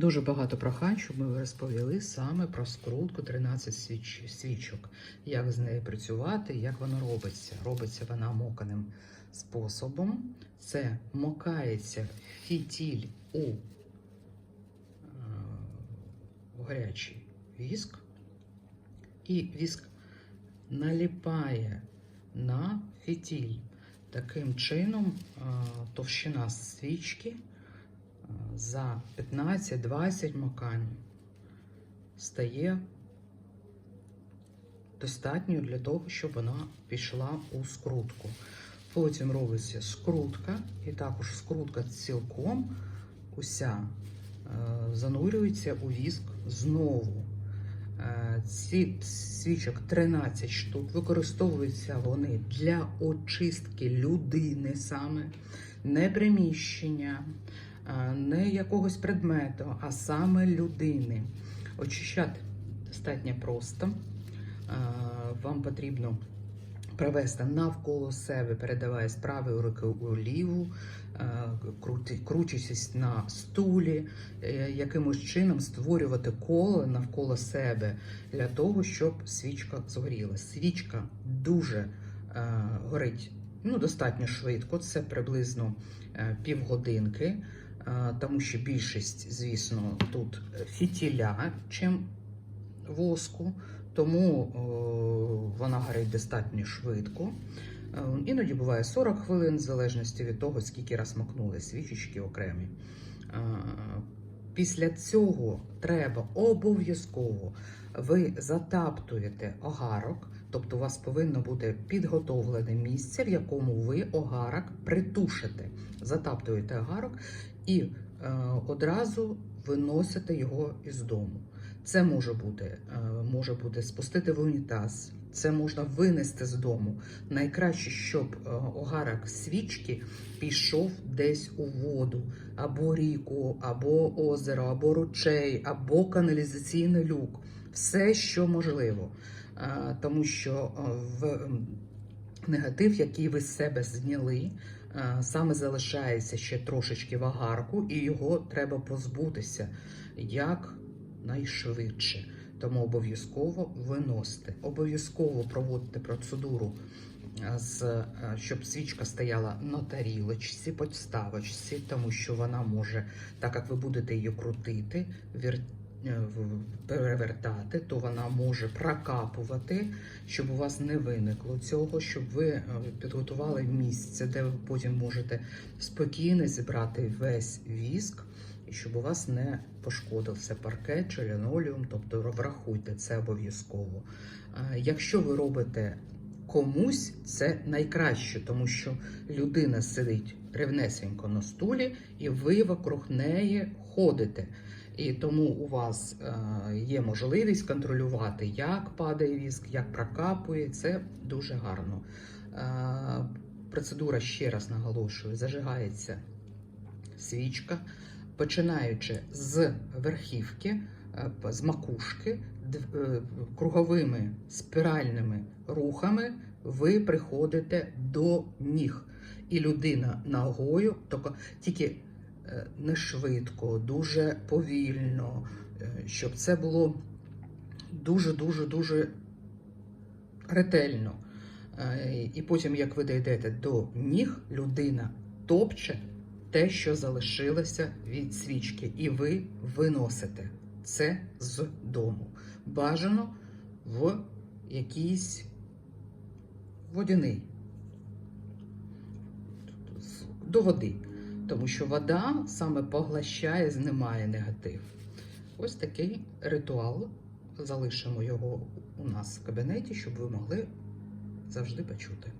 Дуже багато прохань, щоб ми розповіли саме про скрутку 13 свіч, свічок, як з нею працювати, як вона робиться. Робиться вона моканим способом. Це мокається фітіль у е, гарячий віск, і віск наліпає на фітіль. Таким чином, е, товщина свічки за 15-20 макань стає достатньою для того, щоб вона пішла у скрутку. Потім робиться скрутка, і також скрутка цілком уся е, занурюється у віск знову. Е, Ці свічок 13 штук. Використовуються вони для очистки людини саме, не приміщення, не якогось предмету, а саме людини. Очищати достатньо просто. Вам потрібно привести навколо себе, передавая з правої руки у ліву, е, на стулі, е, якимось чином створювати коло навколо себе для того, щоб свічка згоріла. Свічка дуже е, горить ну, достатньо швидко, це приблизно е, півгодинки, тому що більшість, звісно, тут фітіля, чим воску, тому е, вона горить достатньо швидко. Е, Іноді буває 40 хвилин, в залежності від того, скільки раз макнули свічечки окремі. Е, Після цього треба обов'язково ви затаптуєте огарок, тобто у вас повинно бути підготовлене місце, в якому ви огарок притушите. Затаптуєте огарок і е, одразу виносите його із дому. Це може бути, е, може бути спустити в унітаз, це можна винести з дому. Найкраще, щоб е, огарок свічки пішов десь у воду, або ріку, або озеро, або ручей, або каналізаційний люк. Все, що можливо. Тому що в негатив, який ви з себе зняли, саме залишається ще трошечки в агарку, і його треба позбутися як найшвидше. Тому обов'язково виносите, обов'язково проводите процедуру, щоб свічка стояла на тарілочці, подставочці, тому що вона може, так як ви будете її крутити, перевертати, то вона може прокапувати, щоб у вас не виникло цього, щоб ви е, підготували місце, де ви потім можете спокійно зібрати весь віск, і щоб у вас не пошкодився паркет чи лінолеум, тобто врахуйте це обов'язково. Е, Якщо ви робите комусь, це найкраще, тому що людина сидить рівнесенько на стулі, і ви вокруг неї ходите. І тому у вас е, є можливість контролювати, як падає віск, як прокапує. Це дуже гарно. Е, процедура ще раз наголошую: зажигається свічка, починаючи з верхівки, е, з макушки, круговими спіральними рухами ви приходите до ніг. І людина ногою, тільки- не швидко, дуже повільно, е, щоб це було дуже-дуже дуже ретельно. Е, І потім, як ви дійдете до ніг, людина топче те, що залишилося від свічки, і ви виносите це з дому. Бажано в якийсь водяний до води, тому що вода саме поглощає, знімає негатив. Ось такий ритуал. Залишимо його у нас в кабінеті, щоб ви могли завжди почути.